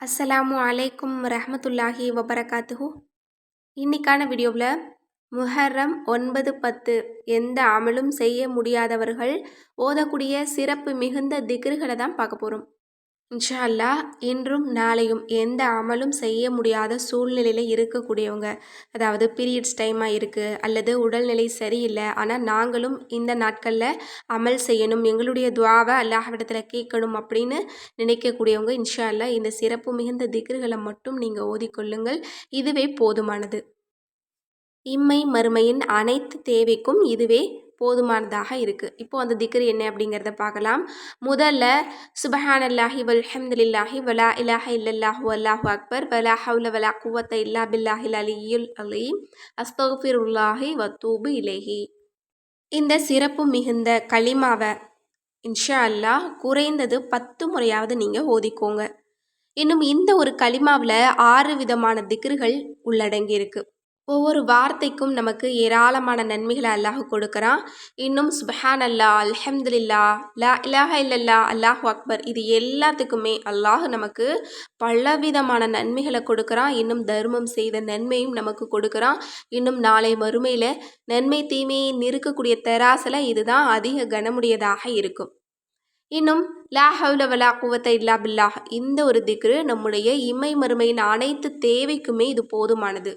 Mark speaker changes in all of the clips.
Speaker 1: அஸ்ஸலாமு அலைக்கும் ரஹமத்துல்லாஹி வபரகாத்துஹு. இன்னைக்கான வீடியோவில் முஹர்ரம் ஒன்பது பத்து எந்த அமலும் செய்ய முடியாதவர்கள் ஓதக்கூடிய சிறப்பு மிகுந்த திக்ருகளை தான் பார்க்க போகிறோம் இன்ஷா அல்லாஹ் இன்றும் நாளையும் எந்த அமலும் செய்ய முடியாத சூழ்நிலையில் இருக்கக்கூடியவங்க. அதாவது பீரியட்ஸ் டைமாக இருக்குது அல்லது உடல்நிலை சரியில்லை ஆனால் நாங்களும் இந்த நாட்களில் அமல் செய்யணும் எங்களுடைய துவாவை அல்லாஹ்விடத்தில் கேட்கணும் அப்படின்னு நினைக்கக்கூடியவங்க இன்ஷா அல்லாஹ் இந்த சிறப்பு மிகுந்த திக்ருகளை மட்டும் நீங்கள் ஓதிக்கொள்ளுங்கள் இதுவே போதுமானது. இம்மை மறுமையின் அனைத்து தேவைக்கும் இதுவே போதுமானதாக இருக்குது இப்போது அந்த திக்ரு என்ன அப்படிங்கிறத பார்க்கலாம். முதல்ல சுபஹான் அல்லாஹி வல்ஹம்துலில்லாஹி வலா இலாஹ இல்லல்லாஹு அல்லாஹு அக்பர். வலா ஹவுல வலா குவத்த இல்லா பில்லாஹில் அலியுல் அலீம். அஸ்தகுஃபிருல்லாஹி வத்தூபு இலேஹி. இந்த சிறப்பு மிகுந்த களிமாவை இன்ஷா அல்லாஹ் குறைந்தது பத்து முறையாவது நீங்கள் ஓதிக்கோங்க. இன்னும் இந்த ஒரு களிமாவில் ஆறு விதமான திக்ருகள் உள்ளடங்கியிருக்கு. ஒவ்வொரு வார்த்தைக்கும் நமக்கு ஏராளமான நன்மைகளை அல்லாஹ் கொடுக்குறான். இன்னும் சுபஹான் அல்லா அல்ஹம்துலில்லா லா இலாஹ இல்லல்லா அல்லாஹ் அக்பர் இது எல்லாத்துக்குமே அல்லாஹ் நமக்கு பலவிதமான நன்மைகளை கொடுக்குறான். இன்னும் தர்மம் செய்த நன்மையும் நமக்கு கொடுக்குறான். இன்னும் நாளை மறுமையில் நன்மை தீமையை நிறுக்கக்கூடிய தெராசில் இதுதான் அதிக கனமுடையதாக இருக்கும். இன்னும் லா ஹவுல வலா குவத்தை இல்லா பில்லாஹ் இந்த ஒரு திக்ரு நம்முடைய இம்மை மறுமையின் அனைத்து தேவைக்குமே இது போதுமானது.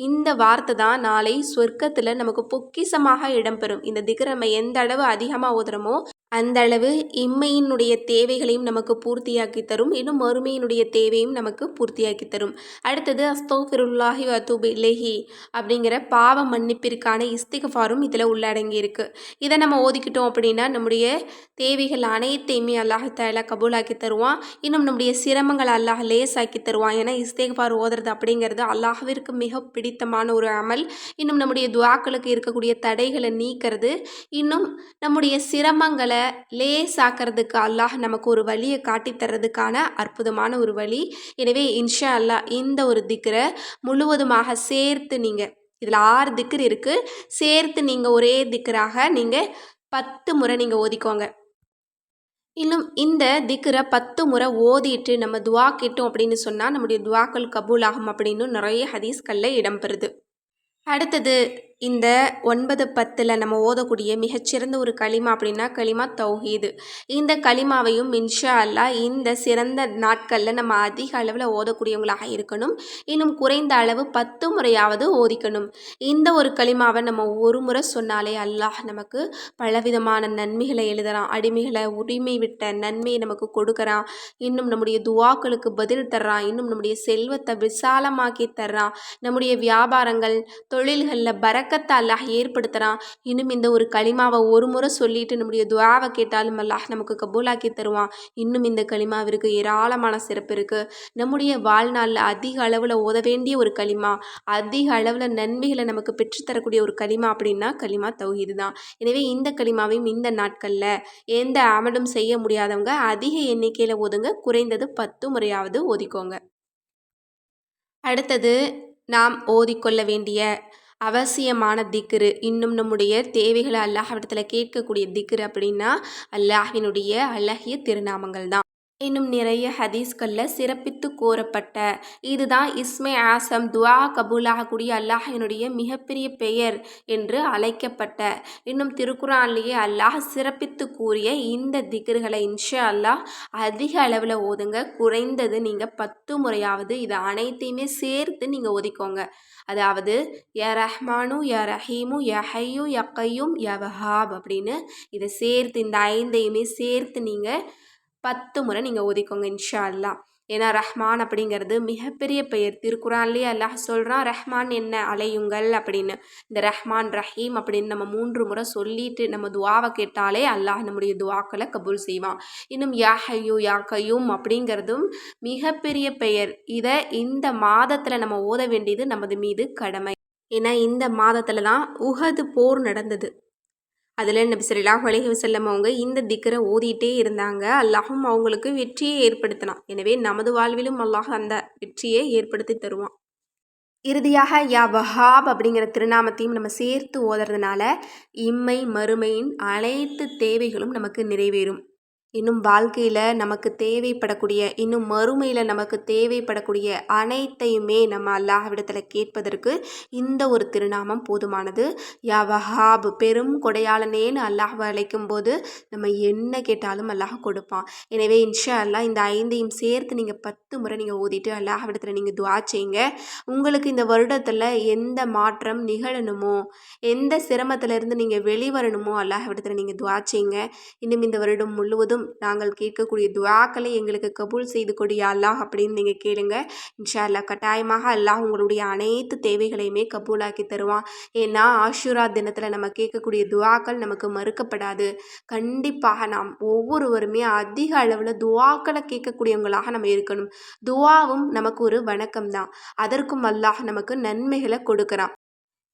Speaker 1: இந்த வார்த்தை தான் நாளை சொர்க்கத்தில் நமக்கு பொக்கிசமாக இடம்பெறும். இந்த திகரமை எந்த அளவு அதிகமாக ஓதுறமோ அந்த அளவு இம்மையினுடைய தேவைகளையும் நமக்கு பூர்த்தியாக்கி தரும். இன்னும் மறுமையினுடைய தேவையும் நமக்கு பூர்த்தியாக்கி தரும். அடுத்தது அஸ்தோஃபிருல்லாஹி வத்தூபி இலேஹி அப்படிங்கிற பாவ மன்னிப்பிற்கான இஸ்திகஃபாரும் இதில் உள்ளடங்கி இருக்கு இதை நம்ம ஓதிக்கிட்டோம் அப்படின்னா நம்முடைய தேவைகள் அனைத்தையுமே அல்லாஹ் கபூலாக்கி தருவான். இன்னும் நம்முடைய சிரமங்களை அல்லாஹ் லேசாக்கி தருவான். ஏன்னா இஸ்திகஃபார் ஓதுறது அப்படிங்கிறது அல்லாஹ்விற்கு மிக பிடித்தமான ஒரு அமல். இன்னும் நம்முடைய துவாக்களுக்கு இருக்கக்கூடிய தடைகளை நீக்கிறது. இன்னும் நம்முடைய சிரமங்களை லேசாக்கிறதுக்கு அல்லாஹ் நமக்கு ஒரு வழியை காட்டித்தர்றதுக்கான அற்புதமான ஒரு வழி. எனவே இன்ஷா அல்லாஹ் இந்த ஒரு திக்கரை முழுவதுமாக சேர்த்து நீங்கள் இதில் ஆறு திக்கர் இருக்குது சேர்த்து நீங்கள் ஒரே திக்கராக நீங்கள் பத்து முறை நீங்கள் ஓதிக்கோங்க. இன்னும் இந்த திக்கரை பத்து முறை ஓதிட்டு நம்ம துவா கேட்டோம் அப்படின்னு சொன்னால் நம்முடைய துவாக்கள் கபூல் ஆகும் அப்படின்னு நிறைய ஹதீஸ்களில் இடம்பெறுது. அடுத்தது இந்த ஒன்பது பத்தில் நம்ம ஓதக்கூடிய மிகச்சிறந்த ஒரு களிமா அப்படின்னா களிமா தௌஹீது. இந்த களிமாவையும் இன்ஷா அல்லா இந்த சிறந்த நாட்களில் நம்ம அதிக அளவில் ஓதக்கூடியவங்களாக இருக்கணும். இன்னும் குறைந்த அளவு பத்து முறையாவது ஓதிக்கணும். இந்த ஒரு களிமாவை நம்ம ஒரு முறை சொன்னாலே அல்லாஹ் நமக்கு பலவிதமான நன்மைகளை எழுதுகிறான் அடிமைகளை உரிமை விட்ட நன்மையை நமக்கு கொடுக்குறான். இன்னும் நம்முடைய துவாக்களுக்கு பதில் தர்றான். இன்னும் நம்முடைய செல்வத்தை விசாலமாக்கி தர்றான். நம்முடைய வியாபாரங்கள் தொழில்களில் பர பறக்கத்தை அல்லாஹ் ஏற்படுத்துகிறான் இன்னும் இந்த ஒரு களிமாவை ஒரு முறை சொல்லிட்டு நம்முடைய துவாவை கேட்டாலும் அல்லாஹ் நமக்கு கபூலாக்கி தருவான். இன்னும் இந்த களிமாவிற்கு ஏராளமான சிறப்பு இருக்குது நம்முடைய வாழ்நாளில் அதிக அளவில் ஓத வேண்டிய ஒரு களிமா அதிக அளவில் நன்மைகளை நமக்கு பெற்றுத்தரக்கூடிய ஒரு களிமா அப்படின்னா களிமா தௌஹீது தான். எனவே இந்த களிமாவையும் இந்த நாட்களில் எந்த அமலும் செய்ய முடியாதவங்க அதிக எண்ணிக்கையில் ஓதுங்க குறைந்தது பத்து முறையாவது ஓதிக்கோங்க. அடுத்தது நாம் ஓதிக்கொள்ள வேண்டிய அவசியமான திக்ரு. இன்னும் நம்முடைய தேவைகளை அல்லாஹ்விடத்தில் கேட்கக்கூடிய திக்ரு அப்படின்னா அல்லாஹினுடைய அழகிய திருநாமங்கள் தான் இன்னும் நிறைய ஹதீஸ்களில் சிறப்பித்து கூறப்பட்ட இதுதான் இஸ்மே ஆசம் துவா கபூலாகக்கூடிய அல்லாஹினுடைய மிகப்பெரிய பெயர் என்று அழைக்கப்பட்ட. இன்னும் திருக்குறான்லேயே அல்லாஹ் சிறப்பித்து கூறிய இந்த திகர்களை இன்ஷா அல்லாஹ் அதிக அளவில் ஓதுங்க. குறைந்தது நீங்கள் பத்து முறையாவது இதை அனைத்தையுமே சேர்த்து நீங்கள் ஒதுக்கோங்க அதாவது ய ரஹ்மானு ய ரஹீமு ய ஹையும் ய கையும் ய வஹாப் அப்படின்னு இதை சேர்த்து இந்த ஐந்தையுமே சேர்த்து நீங்கள் பத்து முறை நீங்கள் ஓதிக்கோங்க இன்ஷா அல்லா ஏன்னா ரஹ்மான் அப்படிங்கிறது மிகப்பெரிய பெயர். திருக்குறான்லேயே அல்லாஹ் சொல்கிறான் ரஹ்மான் என்ன அலையுங்கள் அப்படின்னு. இந்த ரஹ்மான் ரஹீம் அப்படின்னு நம்ம மூன்று முறை சொல்லிட்டு நம்ம துவாவை கேட்டாலே அல்லாஹ் நம்முடைய துவாக்களை கபூல் செய்வான். இன்னும் யா ஹையூ யா அப்படிங்கிறதும் மிகப்பெரிய பெயர். இதை இந்த மாதத்தில் நம்ம ஓத வேண்டியது நமது மீது கடமை. ஏன்னா இந்த மாதத்தில் தான் உகது போர் நடந்தது. அதில் நபி சொல்லாஹ் அலஹி வசல்லம் அவங்க இந்த திக்கரை ஓதிட்டே இருந்தாங்க. அல்லாஹும் அவங்களுக்கு வெற்றியை ஏற்படுத்தினான். எனவே நமது வாழ்விலும் அல்லாஹ் அந்த வெற்றியை ஏற்படுத்தி தருவான். இறுதியாக யா வஹாப் அப்படிங்கிற திருநாமத்தையும் நம்ம சேர்த்து ஓதுறதுனால இம்மை மறுமையின் அனைத்து தேவைகளும் நமக்கு நிறைவேறும். இன்னும் வாழ்க்கையில் நமக்கு தேவைப்படக்கூடிய இன்னும் மறுமையில் நமக்கு தேவைப்படக்கூடிய அனைத்தையுமே நம்ம அல்லாஹ்விடத்தில் கேட்பதற்கு இந்த ஒரு திருநாமம் போதுமானது. யா வஹாப் பெரும் கொடையாளனேன்னு அல்லாஹ் அழைக்கும் போது நம்ம என்ன கேட்டாலும் அல்லாஹ் கொடுப்பான். எனவே இன்ஷா அல்லாஹ் இந்த ஐந்தையும் சேர்த்து நீங்கள் பத்து முறை நீங்கள் ஓதிட்டு அல்லாஹ்விடத்தில் நீங்கள் துவா செய்யுங்க. உங்களுக்கு இந்த வருடத்தில் எந்த மாற்றம் நிகழணுமோ எந்த சிரமத்திலிருந்து நீங்கள் வெளிவரணுமோ அல்லாஹ்விடத்தில் நீங்கள் துவா செய்யுங்க. இன்னும் இந்த வருடம் முழுவதும் நாங்கள் கேட்கக்கூடிய துவாக்களை எங்களுக்கு கபூல் செய்து கொடு அல்லாஹ் அப்படின்னு நீங்கள் கேளுங்க. இன்ஷா அல்லாஹ் கட்டாயமாக அல்லாஹ் உங்களுடைய அனைத்து தேவைகளையுமே கபூலாக்கி தருவான். ஏன்னா ஆஷுரா தினத்தில் நம்ம கேட்கக்கூடிய துவாக்கள் நமக்கு மறுக்கப்படாது. கண்டிப்பாக நாம் ஒவ்வொருவருமே அதிக அளவில் துவாக்களை கேட்கக்கூடியவங்களாக நம்ம இருக்கணும். துவாவும் நமக்கு ஒரு வணக்கம் தான் அதற்கும் அல்லாஹ் நமக்கு நன்மைகளை கொடுக்குறான்.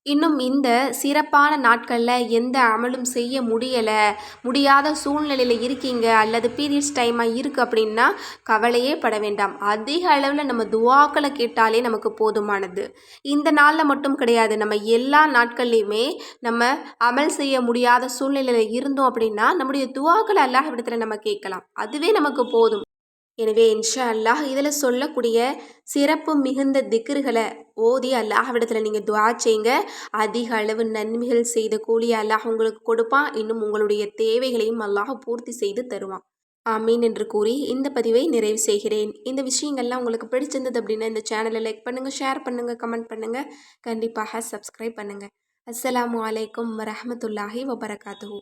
Speaker 1: இன்னும் இந்த சிறப்பான நாட்களில் எந்த அமலும் செய்ய முடியலை முடியாத சூழ்நிலையில் இருக்கீங்க அல்லது பீரியட்ஸ் டைமாக இருக்குது அப்படின்னா கவலையே பட வேண்டாம். அதிக அளவில் நம்ம துவாக்களை கேட்டாலே நமக்கு போதுமானது. இந்த நாளில் மட்டும் கிடையாது. நம்ம எல்லா நாட்கள்லையுமே நம்ம அமல் செய்ய முடியாத சூழ்நிலையில் இருந்தோம் அப்படின்னா நம்முடைய துவாக்களை அல்லாஹ் இடத்துல நம்ம கேட்கலாம். அதுவே நமக்கு போதும். எனவே இன்ஷா அல்லாஹ் இதில் சொல்லக்கூடிய சிறப்பு மிகுந்த திக்ருகளை ஓதி அல்லாஹ்விடத்தில் நீங்கள் துவா செய்யுங்க அதிக அளவு நன்மைகள் செய்த கூலி அல்லாஹ் உங்களுக்கு கொடுப்பான். இன்னும் உங்களுடைய தேவைகளையும் அல்லாஹ் பூர்த்தி செய்து தருவான். ஆமீன் என்று கூறி இந்த பதிவை நிறைவு செய்கிறேன். இந்த விஷயங்கள்லாம் உங்களுக்கு பிடிச்சிருந்தது அப்படின்னா இந்த சேனலை லைக் பண்ணுங்கள் ஷேர் பண்ணுங்கள் கமெண்ட் பண்ணுங்கள் கண்டிப்பாக சப்ஸ்கிரைப் பண்ணுங்கள் அஸ்ஸலாமு அலைக்கும் வரமத்துல்லாஹி வபரகாத்து